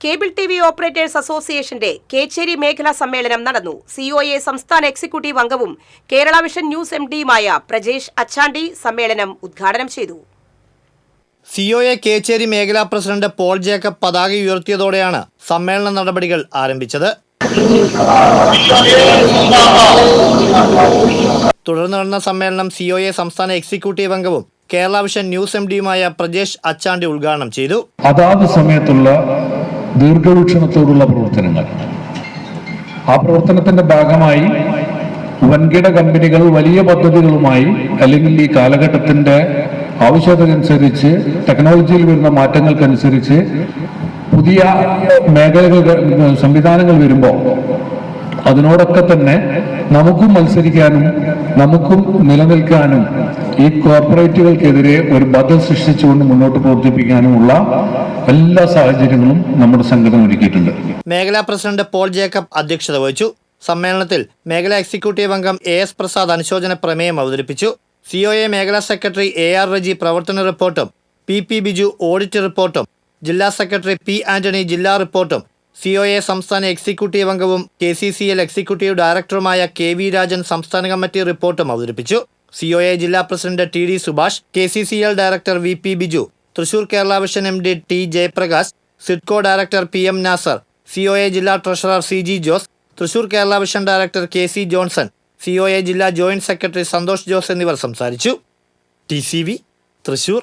Cable T V operators അസോസിയേഷന്റെ കേച്ചേരി മേഖലാ സമ്മേളനം നടന്നു. സിഒഎ സംസ്ഥാന എക്സിക്യൂട്ടീവ് അംഗവും കേരള വിഷൻ ന്യൂസ് എം ഡിയുമായ പ്രജേഷ് അച്ചാണ്ടി സമ്മേളനം ഉദ്ഘാടനം ചെയ്തു. സിഒഎ കേച്ചേരി മേഖലാ പ്രസിഡന്റ് പോൾ ജേക്കബ് പതാക ഉയർത്തിയതോടെയാണ് സമ്മേളന നടപടികൾ ആരംഭിച്ചത്. തുടർന്ന് നടന്ന സമ്മേളനം സിഒഎ സംസ്ഥാന എക്സിക്യൂട്ടീവ് അംഗവും കേരള വിഷൻ ന്യൂസ് എം ഡിയുമായ പ്രജേഷ് അച്ചാണ്ടി ഉദ്ഘാടനം ചെയ്തു. അതാത് സമയത്തുള്ള ദീർഘവീക്ഷണത്തോടുള്ള പ്രവർത്തനങ്ങൾ. ആ പ്രവർത്തനത്തിന്റെ ഭാഗമായി വൻകിട കമ്പനികൾ വലിയ പദ്ധതികളുമായി അല്ലെങ്കിൽ ഈ കാലഘട്ടത്തിന്റെ ആവശ്യകതയനുസരിച്ച് ടെക്നോളജിയിൽ വരുന്ന മാറ്റങ്ങൾക്കനുസരിച്ച് പുതിയ മേഖലകൾ സംവിധാനങ്ങൾ വരുമ്പോൾ അതിനോടൊക്കെ തന്നെ നമുക്കും മത്സരിക്കാനും നമുക്കും നിലനിൽക്കാനും ഈ കോർപ്പറേറ്റുകൾക്കെതിരെ ഒരു ബദൽ സൃഷ്ടിച്ചുകൊണ്ട് മുന്നോട്ട് പ്രവർത്തിപ്പിക്കാനുമുള്ള എല്ലാ സാഹചര്യങ്ങളും നമ്മുടെ സംഘടന ഒരുക്കിയിട്ടുണ്ട്. മേഖലാ പ്രസിഡന്റ് പോൾ ജേക്കബ് അധ്യക്ഷത വഹിച്ചു. സമ്മേളനത്തിൽ മേഖലാ എക്സിക്യൂട്ടീവ് അംഗം എ എസ് പ്രസാദ് അനുശോചന പ്രമേയം അവതരിപ്പിച്ചു. സിഒഎ മേഖലാ സെക്രട്ടറി എ ആർ റജി പ്രവർത്തന റിപ്പോർട്ടും പി പി ബിജു ഓഡിറ്റ് റിപ്പോർട്ടും ജില്ലാ സെക്രട്ടറി പി ആന്റണി ജില്ലാ റിപ്പോർട്ടും സിഒഎ സംസ്ഥാന എക്സിക്യൂട്ടീവ് അംഗവും K C C L executive ഡയറക്ടറുമായ കെ വി രാജൻ സംസ്ഥാന കമ്മിറ്റി റിപ്പോർട്ടും അവതരിപ്പിച്ചു. സിഒഎ ജില്ലാ president T D Subhash K C C L director V P Biju Thrissur Kerala vision M D T Jayaprakash SIDCO director P M Nasar C O A ജില്ലാ treasurer C G Jose Thrissur Kerala vision director K C Johnson C O A ജില്ലാ joint secretary Santhosh Jose എന്നിവർ സംസാരിച്ചു. T C V Thrissur.